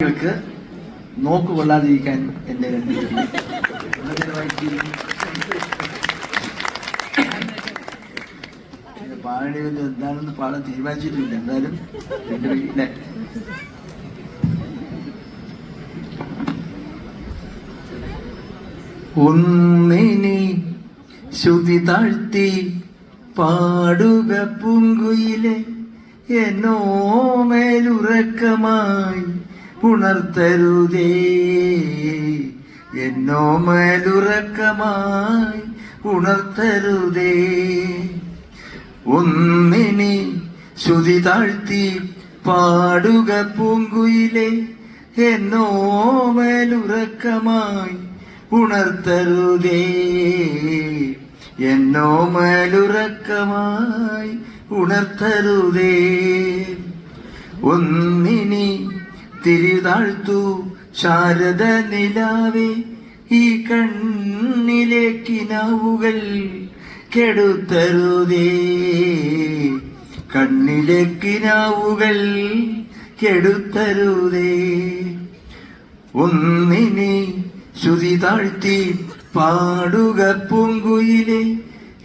ൾക്ക് നോക്ക് കൊള്ളാതിരിക്കാൻ എന്റെ കണ്ടിട്ടുണ്ട് വളരെ വായിച്ചിരുന്നു. ഇത് പാടേണ്ടി വന്നത് എന്താണെന്ന് പാടാൻ തീരുമാനിച്ചിട്ടില്ല എന്തായാലും എന്റെ വീട്ടിലെ ഒന്നിനി ശ്രുതി താഴ്ത്തി പാടുക പൂങ്കുയിലെ എന്നോ മേലുറക്കമായി ഉണർത്തരുതേ എന്നോ മേലുറക്കമായി ഉണർത്തരുതേ ഒന്നിനി ശ്രുതി താഴ്ത്തി പാടുക പൂങ്കുയിലെ എന്നോ മേലുറക്കമായി ഉണർത്തരുതേ എന്നോ മേലുറക്കമായി ഉണർത്തരുതേ ഒന്നിനി തിരിതാഴ്ത്തു ശാരദ നിലാവേ ഈ കണ്ണിലേക്കിനാവുകൾ കെടുത്തരുതേ. കണ്ണിലേക്കിനാവുകൾ കെടുത്തരുതേ. ഒന്നിനെ ശ്രുതി താഴ്ത്തി പാടുക പൂങ്കുയിലെ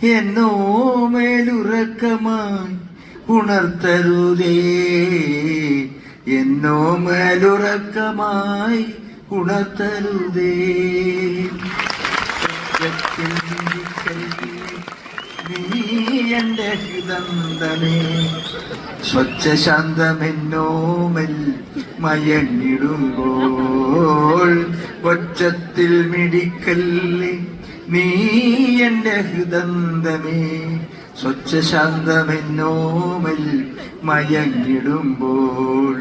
എന്നോ മേലുറക്കമായി ഉണർത്തരുതേ. എന്നോ മേലുറക്കമായി ഉണർത്തരുതേ. നീ എന്റെ ഹിതന്തമേ. സ്വച്ഛ ശാന്തമെന്നോമൽ മയങ്ങിടുമ്പോൾ ഒച്ചത്തിൽ മിടിക്കല്ലേ നീ എന്റെ ഹൃദന്തമേ സ്വച്ഛ ശാന്തമെന്നോമൽ മയങ്ങിടുമ്പോൾ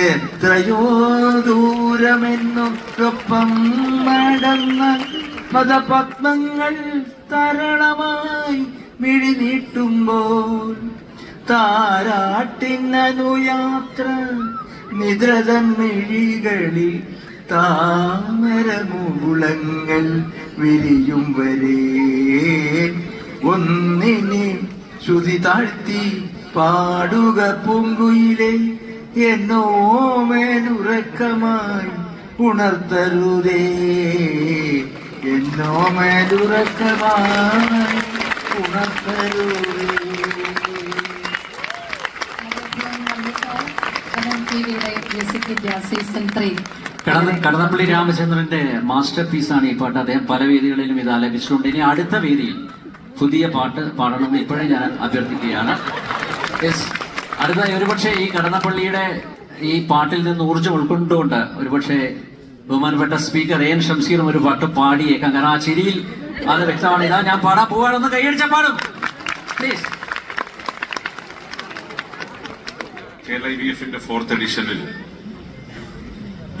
എത്രയോ ദൂരമെന്നൊക്കൊപ്പം നടന്ന പദപത്മങ്ങൾ തരളമായി മിഴിനീട്ടുമ്പോൾ താരാട്ടിന്നനുയാത്ര നിദ്രതൻ മിഴികളിൽ താമരമുകുളങ്ങൾ വിരിയും വരെ ഒന്നിനെ ശ്രുതി താഴ്ത്തി പാടുക പൂങ്കുയിലെ എന്നോമേലുറക്കമായി ഉണർത്തരുതേ. എന്നോ മേലുറക്കമായി ഉണർത്തരുതേ. കടന്നപ്പള്ളി രാമചന്ദ്രന്റെ മാസ്റ്റർ പീസാണ് ഈ പാട്ട്. അദ്ദേഹം പല വേദികളിലും ഇത് ആലപിച്ചിട്ടുണ്ട്. ഇനി അടുത്ത വേദിയിൽ പുതിയ പാട്ട് പാടണമെന്ന് ഇപ്പോഴേ ഞാൻ അഭ്യർത്ഥിക്കുകയാണ്. യെസ് അടുത്ത ഒരുപക്ഷെ ഈ കടന്നപ്പള്ളിയുടെ ഈ പാട്ടിൽ നിന്ന് ഊർജം ഉൾക്കൊണ്ടുകൊണ്ട് ഒരുപക്ഷെ ബഹുമാനപ്പെട്ട സ്പീക്കർ എൻ ഷംസീറും ഒരു പാട്ട് പാടിയേക്കാം കാരണം ആ ചിരിയിൽ അത് വ്യക്തമാണ്. ഇതാ ഞാൻ പാടാൻ പോവാണെന്ന് കൈയടിച്ച പാടും. പ്ലീസ് കേരള ഫോർത്ത് എഡിഷനിൽ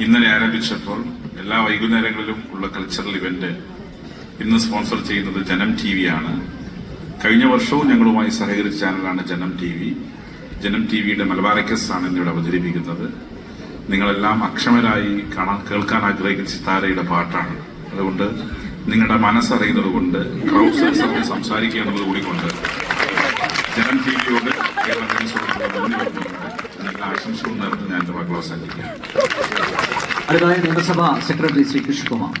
ഇന്നലെ ആരംഭിച്ചപ്പോൾ എല്ലാ വൈകുന്നേരങ്ങളിലും ഉള്ള കൾച്ചറൽ ഇവന്റ് ഇന്ന് സ്പോൺസർ ചെയ്യുന്നത് ജനം ടി ആണ്. കഴിഞ്ഞ വർഷവും ഞങ്ങളുമായി സഹകരിച്ച ചാനലാണ് ജനം ടി വി. ജനം ടി വിയുടെ മലബാരക്കസ് ആണ് ഇന്നിവിടെ അവതരിപ്പിക്കുന്നത്. നിങ്ങളെല്ലാം അക്ഷമരായി കാണാൻ കേൾക്കാൻ ആഗ്രഹിക്കുന്ന സിത്താരയുടെ പാട്ടാണ്. അതുകൊണ്ട് നിങ്ങളുടെ മനസ്സറിയുന്നത് കൊണ്ട് ക്രൗഡ് സംസാരിക്കുക എന്നത് കൂടി കൊണ്ട് ജനം ടി വിയോട് കേരള ആശംസകൾ നേർന്ന് ഞാൻ വാക്കുകൾ അവസാനിപ്പിക്കാം. അടുത്തതായി നിയമസഭാ സെക്രട്ടറി ശ്രീ കൃഷ്ണകുമാർ.